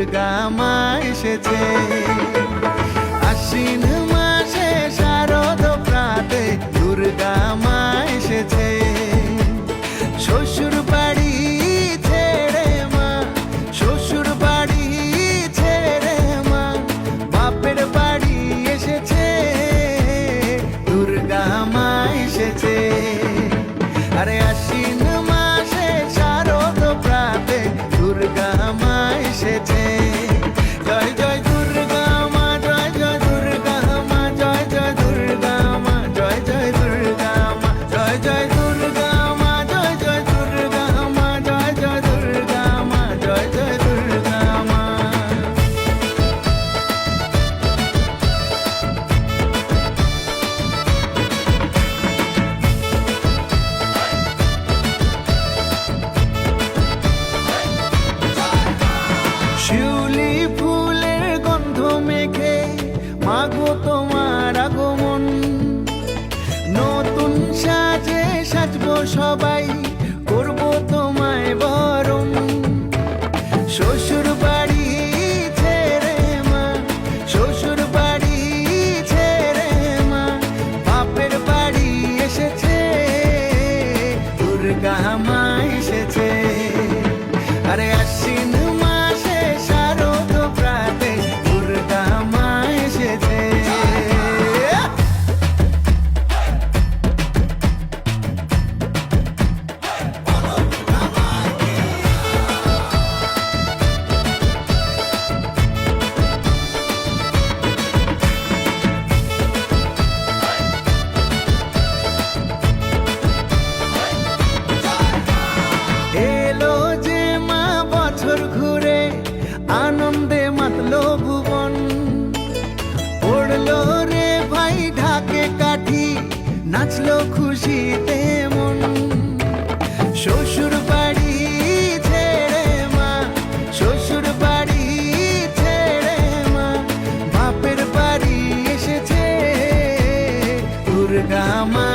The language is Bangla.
দুর্গা মা এসেছে। আশ্বিন মাসে শারদ প্রাতে দুর্গা মা এসেছে। সবাই করব তোমায় বরণ। শ্বশুর বাড়ি ছেড়ে মা, শ্বশুর বাড়ি ছেড়ে মা, বাপের বাড়ি এসেছে, দুর্গা মা এসেছে। আরে আশ্বিন নাচলো খুশিতে মন। শ্বশুর বাড়ি ছেড়ে মা শ্বশুর বাড়ি ছেড়ে মা, বাপের বাড়ি এসেছে, দুর্গা মা